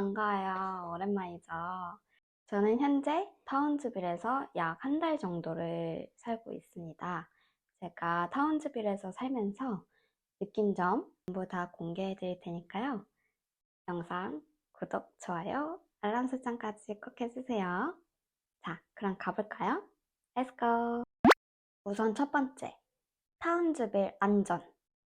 반가워요. 오랜만이죠. 저는 현재 타운즈빌에서 약 한 달 정도를 살고 있습니다. 제가 타운즈빌에서 살면서 느낀 점 전부 다 공개해 드릴 테니까요. 영상 구독, 좋아요, 알람 설정까지 꼭 해주세요. 자, 그럼 가볼까요? Let's go! 우선 첫 번째, 타운즈빌 안전.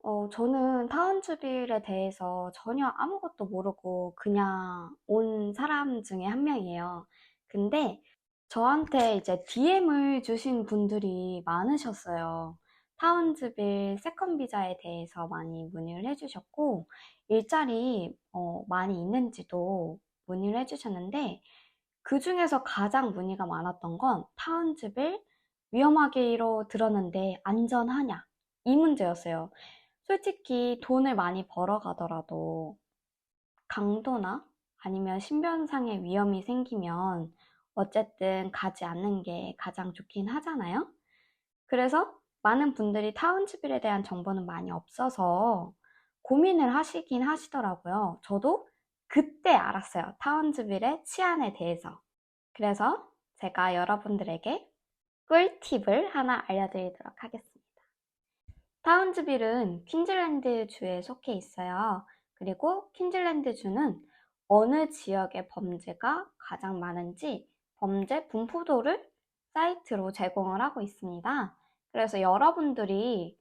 어, 저는 타운즈빌에 대해서 전혀 아무것도 모르고 그냥 온 사람 중에 한 명이에요. 근데 저한테 이제 DM을 주신 분들이 많으셨어요. 타운즈빌 세컨 비자에 대해서 많이 문의를 해주셨고, 일자리 어, 많이 있는지도 문의를 해주셨는데, 그 중에서 가장 문의가 많았던 건 타운즈빌 위험하기로 들었는데 안전하냐? 이 문제였어요. 솔직히 돈을 많이 벌어가더라도 강도나 아니면 신변상의 위험이 생기면 어쨌든 가지 않는 게 가장 좋긴 하잖아요. 그래서 많은 분들이 타운즈빌에 대한 정보는 많이 없어서 고민을 하시긴 하시더라고요. 저도 그때 알았어요. 타운즈빌의 치안에 대해서. 그래서 제가 여러분들에게 꿀팁을 하나 알려드리도록 하겠습니다. 타운즈빌은 퀸즐랜드 주에 속해 있어요. 그리고 퀸즐랜드 주는 어느 지역의 범죄가 가장 많은지 범죄 분포도를 사이트로 제공을 하고 있습니다. 그래서 여러분들이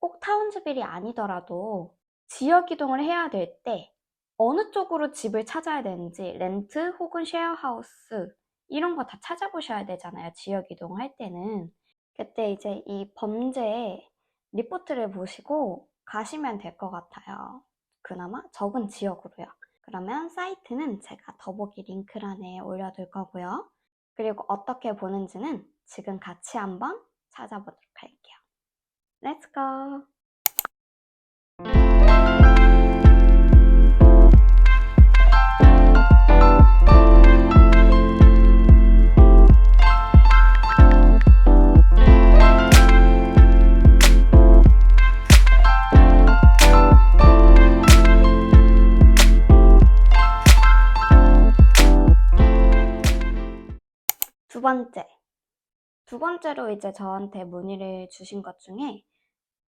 꼭 타운즈빌이 아니더라도 지역 이동을 해야 될 때 어느 쪽으로 집을 찾아야 되는지 렌트 혹은 쉐어하우스 이런 거 다 찾아보셔야 되잖아요. 지역 이동할 때는. 그때 이제 이 범죄 리포트를 보시고 가시면 될 것 같아요. 그나마 적은 지역으로요. 그러면 사이트는 제가 더보기 링크란에 올려둘 거고요. 그리고 어떻게 보는지는 지금 같이 한번 찾아보도록 할게요. Let's go! 두 번째로 이제 저한테 문의를 주신 것 중에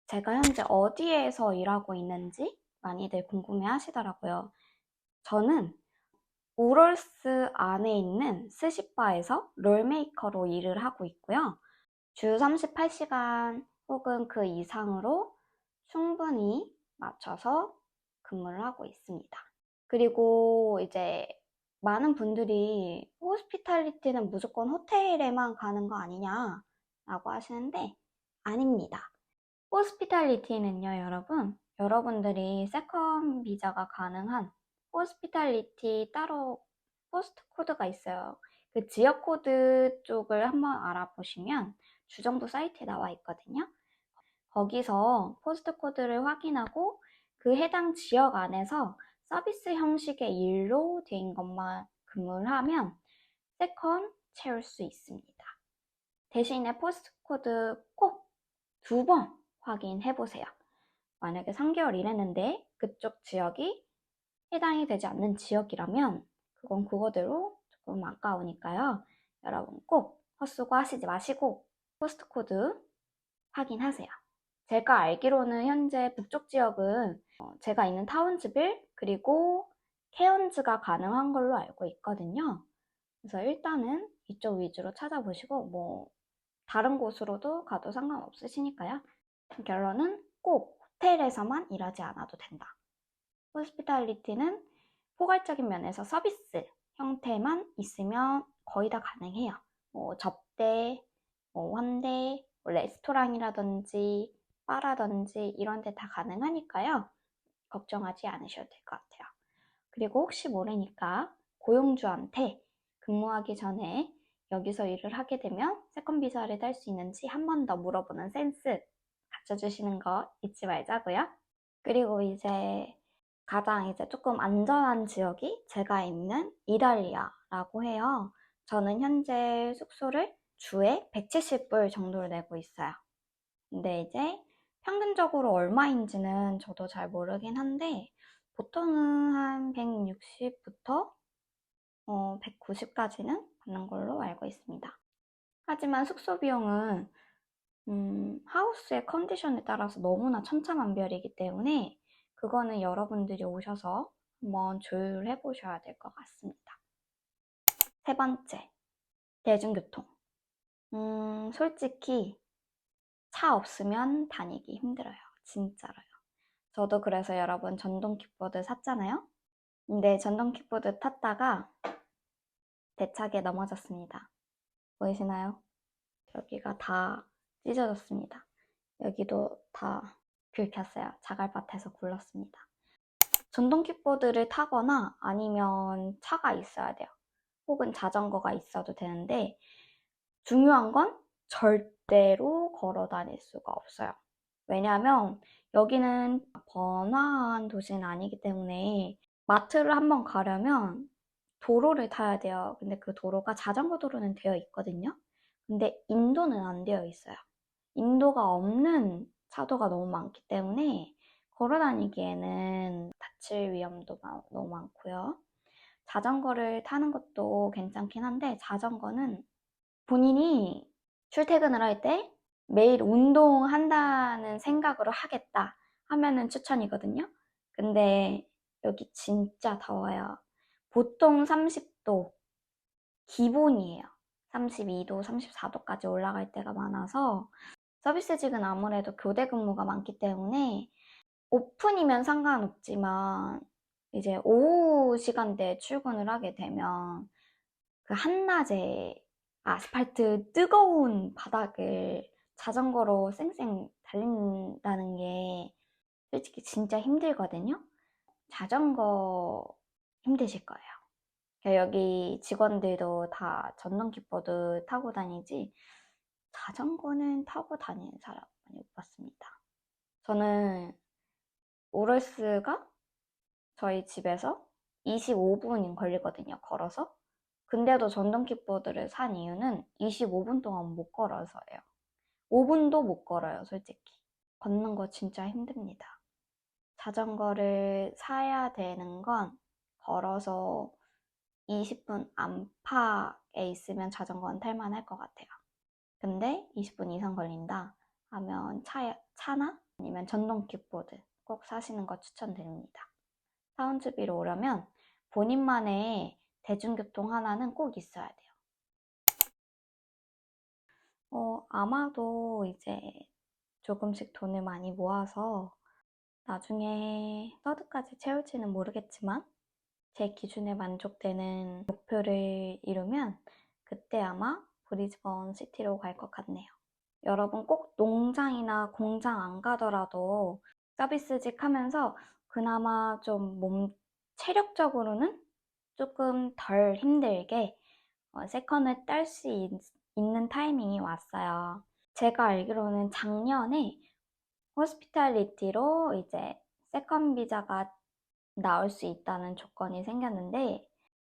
제가 현재 어디에서 일하고 있는지 많이들 궁금해 하시더라고요. 저는 우럴스 안에 있는 스시바에서 롤메이커로 일을 하고 있고요. 주 38시간 혹은 그 이상으로 충분히 맞춰서 근무를 하고 있습니다. 그리고 이제 많은 분들이 호스피탈리티는 무조건 호텔에만 가는 거 아니냐라고 하시는데 아닙니다. 호스피탈리티는요, 여러분, 여러분들이 세컨 비자가 가능한 호스피탈리티 따로 포스트 코드가 있어요. 그 지역 코드 쪽을 한번 알아보시면 주정부 사이트에 나와 있거든요. 거기서 포스트 코드를 확인하고 그 해당 지역 안에서 서비스 형식의 일로 된 것만 근무를 하면 세컨 채울 수 있습니다. 대신에 포스트 코드 꼭 두 번 확인해 보세요. 만약에 3개월 일했는데 그쪽 지역이 해당이 되지 않는 지역이라면 그건 그거대로 조금 아까우니까요. 여러분 꼭 헛수고 하시지 마시고 포스트 코드 확인하세요. 제가 알기로는 현재 북쪽 지역은 어, 제가 있는 타운즈빌 그리고 케언즈가 가능한 걸로 알고 있거든요. 그래서 일단은 이쪽 위주로 찾아보시고 뭐 다른 곳으로도 가도 상관없으시니까요. 결론은 꼭 호텔에서만 일하지 않아도 된다. 호스피탈리티는 포괄적인 면에서 서비스 형태만 있으면 거의 다 가능해요. 뭐 접대, 뭐 환대, 뭐 레스토랑이라든지 바라든지 이런 데 다 가능하니까요. 걱정하지 않으셔도 될 것 같아요. 그리고 혹시 모르니까 고용주한테 근무하기 전에 여기서 일을 하게 되면 세컨 비자를 딸 수 있는지 한 번 더 물어보는 센스 갖춰주시는 거 잊지 말자고요. 그리고 이제 가장 이제 조금 안전한 지역이 제가 있는 이달리아라고 해요. 저는 현재 숙소를 주에 170불 정도를 내고 있어요. 근데 이제 평균적으로 얼마인지는 저도 잘 모르긴 한데 보통은 한 160부터 어, 190까지는 받는 걸로 알고 있습니다. 하지만 숙소 비용은 음, 하우스의 컨디션에 따라서 너무나 천차만별이기 때문에 그거는 여러분들이 오셔서 한번 조율해 보셔야 될 것 같습니다. 세 번째, 대중교통. 음, 솔직히 차 없으면 다니기 힘들어요. 진짜로요. 저도 그래서 여러분 전동 킥보드 샀잖아요. 근데 전동 킥보드 탔다가 대차게 넘어졌습니다. 보이시나요? 여기가 다 찢어졌습니다. 여기도 다 긁혔어요. 자갈밭에서 굴렀습니다. 전동 킥보드를 타거나 아니면 차가 있어야 돼요. 혹은 자전거가 있어도 되는데 중요한 건 절대 로 걸어 다닐 수가 없어요. 왜냐하면 여기는 번화한 도시는 아니기 때문에 마트를 한번 가려면 도로를 타야 돼요. 근데 그 도로가 자전거 도로는 되어 있거든요. 근데 인도는 안 되어 있어요. 인도가 없는 차도가 너무 많기 때문에 걸어 다니기에는 다칠 위험도 마- 너무 많고요. 자전거를 타는 것도 괜찮긴 한데 자전거는 본인이 출퇴근을 할 때 매일 운동한다는 생각으로 하겠다 하면은 추천이거든요. 근데 여기 진짜 더워요. 보통 30도 기본이에요. 32도, 34도까지 올라갈 때가 많아서 서비스직은 아무래도 교대 근무가 많기 때문에 오픈이면 상관없지만 이제 오후 시간대에 출근을 하게 되면 그 한낮에 아스팔트 뜨거운 바닥을 자전거로 쌩쌩 달린다는 게 솔직히 진짜 힘들거든요. 자전거 힘드실 거예요. 여기 직원들도 다 전동 킥보드 타고 다니지 자전거는 타고 다니는 사람 많이 못 봤습니다. 저는 오럴스가 저희 집에서 25분 걸리거든요, 걸어서. 근데도 전동 킥보드를 산 이유는 25분 동안 못 걸어서예요. 5분도 못 걸어요, 솔직히. 걷는 거 진짜 힘듭니다. 자전거를 사야 되는 건 걸어서 20분 안팎에 있으면 자전거는 탈만할 것 같아요. 근데 20분 이상 걸린다 하면 차, 차나 아니면 전동 킥보드 꼭 사시는 거 추천드립니다. 타운즈비로 오려면 본인만의 대중교통 하나는 꼭 있어야 돼요. 어, 아마도 이제 조금씩 돈을 많이 모아서 나중에 서드까지 채울지는 모르겠지만 제 기준에 만족되는 목표를 이루면 그때 아마 브리즈번 시티로 갈 것 같네요. 여러분 꼭 농장이나 공장 안 가더라도 서비스직 하면서 그나마 좀 몸 체력적으로는 조금 덜 힘들게 어, 세컨을 딸 수 있는 타이밍이 왔어요. 제가 알기로는 작년에 호스피탈리티로 이제 세컨 비자가 나올 수 있다는 조건이 생겼는데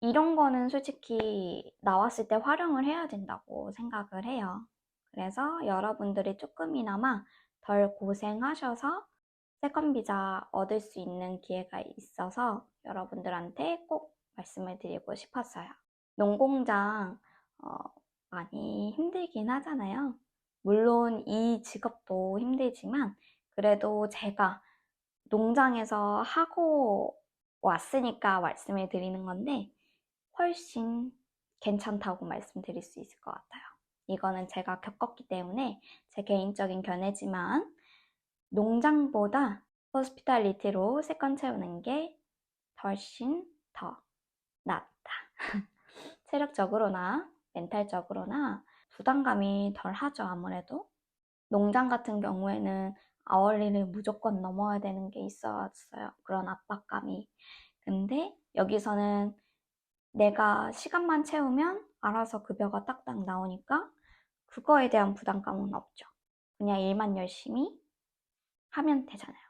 이런 거는 솔직히 나왔을 때 활용을 해야 된다고 생각을 해요. 그래서 여러분들이 조금이나마 덜 고생하셔서 세컨 비자 얻을 수 있는 기회가 있어서 여러분들한테 꼭 말씀을 드리고 싶었어요. 농공장 어, 많이 힘들긴 하잖아요. 물론 이 직업도 힘들지만 그래도 제가 농장에서 하고 왔으니까 말씀을 드리는 건데 훨씬 괜찮다고 말씀드릴 수 있을 것 같아요. 이거는 제가 겪었기 때문에 제 개인적인 견해지만 농장보다 호스피탈리티로 세컨 채우는 게 훨씬 더. 체력적으로나 멘탈적으로나 부담감이 덜 하죠, 아무래도. 농장 같은 경우에는 아월리를 무조건 넘어야 되는 게 있었어요. 그런 압박감이. 근데 여기서는 내가 시간만 채우면 알아서 급여가 딱딱 나오니까 그거에 대한 부담감은 없죠. 그냥 일만 열심히 하면 되잖아요.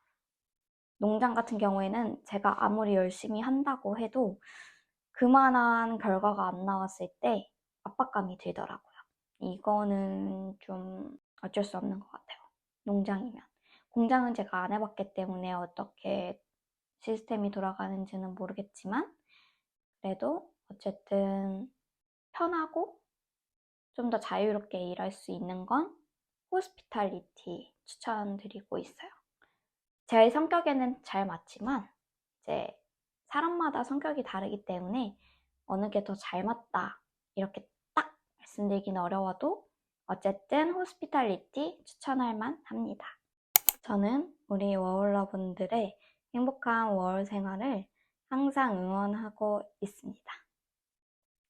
농장 같은 경우에는 제가 아무리 열심히 한다고 해도 그만한 결과가 안 나왔을 때 압박감이 들더라고요. 이거는 좀 어쩔 수 없는 것 같아요. 농장이면. 공장은 제가 안 해봤기 때문에 어떻게 시스템이 돌아가는지는 모르겠지만, 그래도 어쨌든 편하고 좀 더 자유롭게 일할 수 있는 건 호스피탈리티 추천드리고 있어요. 제 성격에는 잘 맞지만, 이제 사람마다 성격이 다르기 때문에 어느 게 더 잘 맞다. 이렇게 딱 말씀드리기는 어려워도 어쨌든 호스피탈리티 추천할 만 합니다. 저는 우리 워홀러분들의 행복한 워홀 생활을 항상 응원하고 있습니다.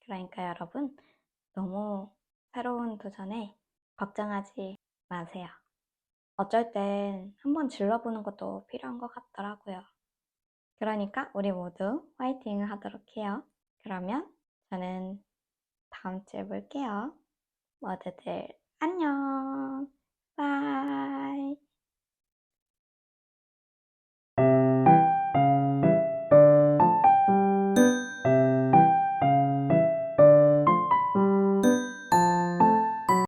그러니까 여러분, 너무 새로운 도전에 걱정하지 마세요. 어쩔 땐 한번 질러보는 것도 필요한 것 같더라고요. 그러니까 우리 모두 화이팅을 하도록 해요. 그러면 저는 다음 주에 볼게요. 모두들 안녕. 바이.